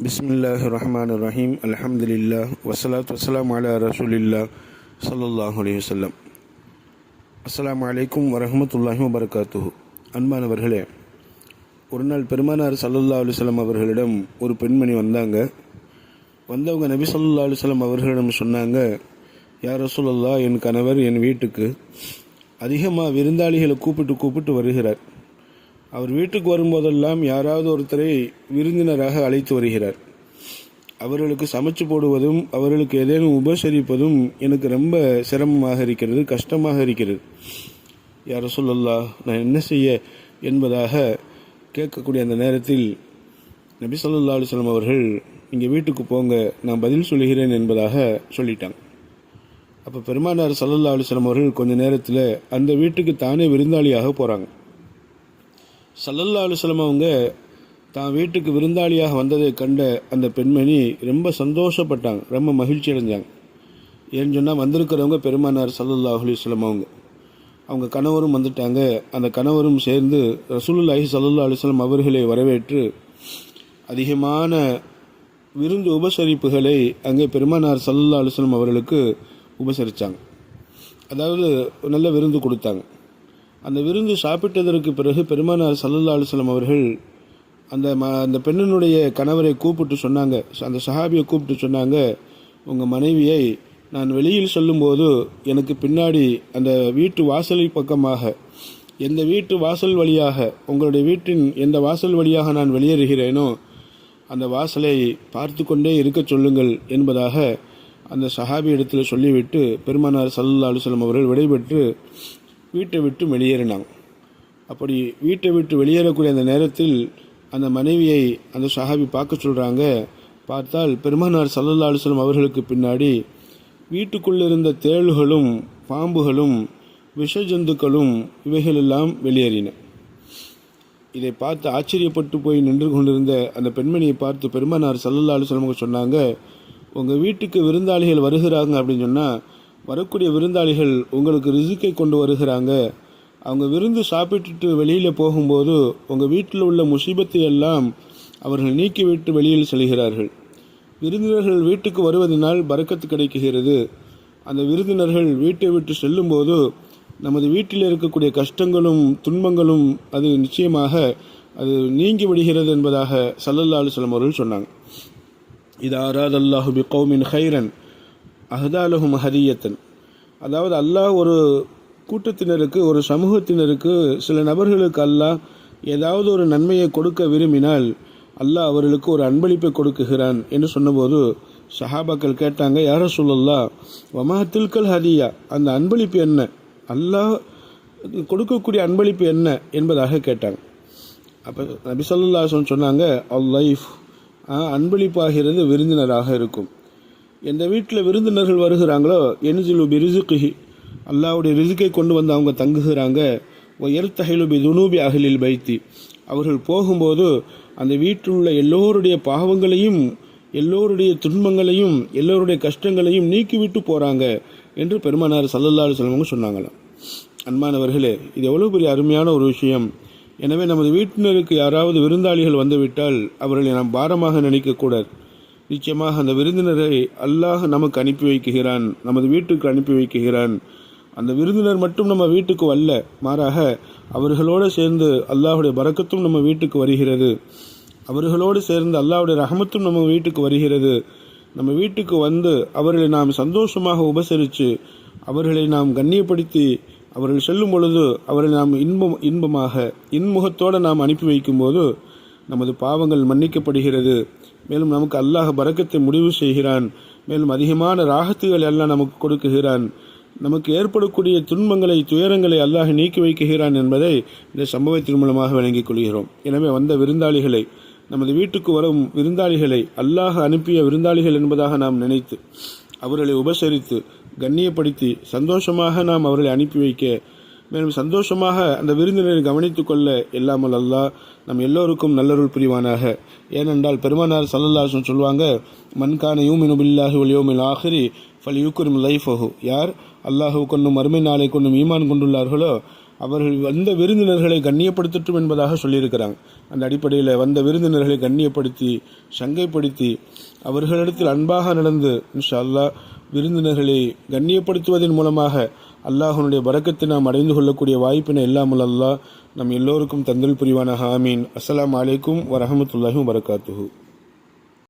பிஸ்மில்லாஹ் ரஹ்மான் ரஹீம் அலமதுல்லா வசலாத் வசலாம் அலா ரசூலில்லா சல்லாஹ் அலி வல்லம் அஸ்லாம் வலைக்கும் வரமத்துல்லாஹி வபர்காத்துஹு அன்பானவர்களே ஒரு நாள் பெருமானார் சல்லல்லா அலுவலம் அவர்களிடம் ஒரு பெண்மணி வந்தாங்க. வந்தவங்க நபி சல்லா அலுவலம் அவர்களிடம் சொன்னாங்க யார் ரசூலல்லா என் கணவர் என் வீட்டுக்கு அதிகமாக விருந்தாளிகளை கூப்பிட்டு கூப்பிட்டு வருகிறார். அவர் வீட்டுக்கு வரும்போதெல்லாம் யாராவது ஒருத்தரை விருந்தினராக அழைத்து வருகிறார். அவர்களுக்கு சமைச்சு போடுவதும் அவர்களுக்கு ஏதேனும் உபசரிப்பதும் எனக்கு ரொம்ப சிரமமாக இருக்கிறது கஷ்டமாக இருக்கிறது. யார சொல்லல்லா நான் என்ன செய்ய? என்பதாக கேட்கக்கூடிய அந்த நேரத்தில் நபி சொல்லா அலுவலம் அவர்கள் இங்கே வீட்டுக்கு போங்க நான் பதில் சொல்கிறேன் என்பதாக சொல்லிட்டாங்க. அப்போ பெருமானார் சல்லல்லா அலுவலம் அவர்கள் கொஞ்ச நேரத்தில் அந்த வீட்டுக்கு தானே விருந்தாளியாக போகிறாங்க சல்லல்லா அலுவலம் அவங்க தான் வீட்டுக்கு விருந்தாளியாக வந்ததை கண்ட அந்த பெண்மணி ரொம்ப சந்தோஷப்பட்டாங்க. ரொம்ப மகிழ்ச்சி அடைஞ்சாங்க. ஏன்னு சொன்னால் வந்திருக்கிறவங்க பெருமானார் சல்லல்லா அலுவலம் அவங்க. அவங்க கணவரும் வந்துட்டாங்க. அந்த கணவரும் சேர்ந்து ரசூலுல்லாஹி சல்லுல்லா அலுவலம் அவர்களை வரவேற்று அதிகமான விருந்து உபசரிப்புகளை அங்கே பெருமானார் சல்லல்லா அலுவலம் அவர்களுக்கு உபசரித்தாங்க அதாவது நல்ல விருந்து கொடுத்தாங்க. அந்த விருந்து சாப்பிட்டதற்கு பிறகு பெருமானார் சல்லல்லா அலுவலம் அவர்கள் அந்த ம அந்த பெண்ணினுடைய கணவரை கூப்பிட்டு சொன்னாங்க. அந்த சஹாபியை கூப்பிட்டு சொன்னாங்க உங்கள் மனைவியை நான் வெளியில் சொல்லும்போது எனக்கு பின்னாடி அந்த வீட்டு வாசலை பக்கமாக எந்த வீட்டு வாசல் வழியாக உங்களுடைய வீட்டின் எந்த வாசல் வழியாக நான் வெளியேறுகிறேனோ அந்த வாசலை பார்த்து கொண்டே இருக்க சொல்லுங்கள் என்பதாக அந்த சஹாபி இடத்தில் சொல்லிவிட்டு பெருமானார் சல்லா அலுவலம் அவர்கள் விடைபெற்று வீட்டை விட்டு வெளியேறினாங்க. அப்படி வீட்டை விட்டு வெளியேறக்கூடிய அந்த நேரத்தில் அந்த மனைவியை அந்த சஹாபி பார்க்க சொல்கிறாங்க பார்த்தால் பெருமானார் சல்லல்லா அலுவலம் அவர்களுக்கு பின்னாடி வீட்டுக்குள்ளே இருந்த தேள்களும் பாம்புகளும் விஷ ஜந்துக்களும் இவைகளெல்லாம் வெளியேறின. இதை பார்த்து ஆச்சரியப்பட்டு போய் நின்று கொண்டிருந்த அந்த பெண்மணியை பார்த்து பெருமானார் சல்லல்லா அலுவலம் சொன்னாங்க உங்கள் வீட்டுக்கு விருந்தாளிகள் வருகிறாங்க அப்படின்னு சொன்னால் வரக்கூடிய விருந்தாளிகள் உங்களுக்கு ரிசுக்கை கொண்டு வருகிறாங்க. அவங்க விருந்து சாப்பிட்டுட்டு வெளியில் போகும்போது உங்கள் வீட்டில் உள்ள முசீபத்தை எல்லாம் அவர்கள் நீக்கிவிட்டு வெளியில் செல்கிறார்கள். விருந்தினர்கள் வீட்டுக்கு வருவதனால் பறக்கத்து கிடைக்குகிறது. அந்த விருந்தினர்கள் வீட்டை விட்டு செல்லும்போது நமது வீட்டில் இருக்கக்கூடிய கஷ்டங்களும் துன்பங்களும் அது நிச்சயமாக அது நீங்கி விடுகிறது என்பதாக சல்லல்லா அலுவலம் அவர்கள் சொன்னாங்க. இது ஆராத் அல்லாஹு பி கௌமின் ஹைரன் அஹதாலஹும் ஹதியத்தன். அதாவது அல்லாஹ் ஒரு கூட்டத்தினருக்கு ஒரு சமூகத்தினருக்கு சில நபர்களுக்கு அல்லாஹ் ஏதாவது ஒரு நன்மையை கொடுக்க விரும்பினால் அல்லாஹ் அவர்களுக்கு ஒரு அன்பளிப்பை கொடுக்குகிறான் என்று சொன்னபோது சஹாபாக்கள் கேட்டாங்க யார சொல்லல்லா வமா தில்கல் ஹதியா? அந்த அன்பளிப்பு என்ன? அல்லாஹ் கொடுக்கக்கூடிய அன்பளிப்பு என்ன என்பதாக கேட்டாங்க. அப்போ நபி சொல்லல்லா சொன்னாங்க அல் லைஃப். அன்பளிப்பாகிறது விருந்தினராக இருக்கும். எந்த வீட்டில் விருந்தினர்கள் வருகிறாங்களோ எனிஜிலுபி ரிசுக்குஹி அல்லாவுடைய ரிசுக்கை கொண்டு வந்து அவங்க தங்குகிறாங்க. எர்த்தஹிலு துனூபி அகலில் பைத்தி. அவர்கள் போகும்போது அந்த வீட்டில் உள்ள எல்லோருடைய பாவங்களையும் எல்லோருடைய துன்பங்களையும் எல்லோருடைய கஷ்டங்களையும் நீக்கிவிட்டு போகிறாங்க என்று பெருமானார் சல்லல்லா செல்வங்க சொன்னாங்களாம். அன்பானவர்களே இது எவ்வளோ பெரிய அருமையான ஒரு விஷயம். எனவே நமது வீட்டினருக்கு யாராவது விருந்தாளிகள் வந்துவிட்டால் அவர்களை நாம் பாரமாக நினைக்கக்கூடாது. நிச்சயமாக அந்த விருந்தினரை அல்லாஹ் நமக்கு அனுப்பி வைக்குகிறான் நமது வீட்டுக்கு அனுப்பி வைக்குகிறான். அந்த விருந்தினர் மட்டும் நம்ம வீட்டுக்கு வரல மாறாக அவர்களோடு சேர்ந்து அல்லாஹுடைய பறக்கத்தும் நம்ம வீட்டுக்கு வருகிறது. அவர்களோடு சேர்ந்து அல்லாஹுடைய ரஹமத்தும் நம்ம வீட்டுக்கு வருகிறது. நம்ம வீட்டுக்கு வந்து அவர்களை நாம் சந்தோஷமாக உபசரித்து அவர்களை நாம் கண்ணியப்படுத்தி அவர்கள் செல்லும் பொழுது அவர்களை நாம் இன்பம் இன்பமாக இன்முகத்தோடு நாம் அனுப்பி வைக்கும்போது நமது பாவங்கள் மன்னிக்கப்படுகிறது. மேலும் நமக்கு அல்லாஹ் பறக்கத்தை முடிவு செய்கிறான். மேலும் அதிகமான ராகத்துகள் எல்லாம் நமக்கு கொடுக்குகிறான். நமக்கு ஏற்படக்கூடிய துன்பங்களை துயரங்களை அல்லாஹ் நீக்கி வைக்குகிறான் என்பதை இந்த சம்பவத்தின் மூலமாக விளங்கிக் கொள்கிறோம். எனவே வந்த விருந்தாளிகளை நமது வீட்டுக்கு வரும் விருந்தாளிகளை அல்லாஹ் அனுப்பிய விருந்தாளிகள் என்பதாக நாம் நினைத்து அவர்களை உபசரித்து கண்ணியப்படுத்தி சந்தோஷமாக நாம் அவர்களை அனுப்பி வைக்க மேலும் சந்தோஷமாக அந்த விருந்தினரை கவனித்துக் கொள்ள இல்லாமல் அல்லாஹ் நம் எல்லோருக்கும் நல்லருள் புரிவானாக. ஏனென்றால் பெருமானார் சல்லல்லாசன் சொல்லுவாங்க மண்கான யூமினு பில்லாஹி ஒலியோமில் ஆஹிரி ஃபல் யூக்குரும் லைஃபஹு. யார் அல்லாஹு கொண்டும் மறுமை நாளை கொண்டும் ஈமான் கொண்டுள்ளார்களோ அவர்கள் வந்த விருந்தினர்களை கண்ணியப்படுத்தட்டும் என்பதாக சொல்லியிருக்கிறாங்க. அந்த அடிப்படையில் வந்த விருந்தினர்களை கண்ணியப்படுத்தி சங்கைப்படுத்தி அவர்களிடத்தில் அன்பாக நடந்து இன்ஷா அல்லாஹ் விருந்தினர்களை கண்ணியப்படுத்துவதன் மூலமாக அல்லாஹனுடைய பறக்கத்தை நாம் அடைந்து கொள்ளக்கூடிய வாய்ப்பினை இல்லாமல் அல்லாஹ் நம் எல்லோருக்கும் தந்தல் புரிவான ஹாமீன் அஸ்லாம் அலைக்கும் வரமத்துல்லாஹும் வரகாத்துஹூ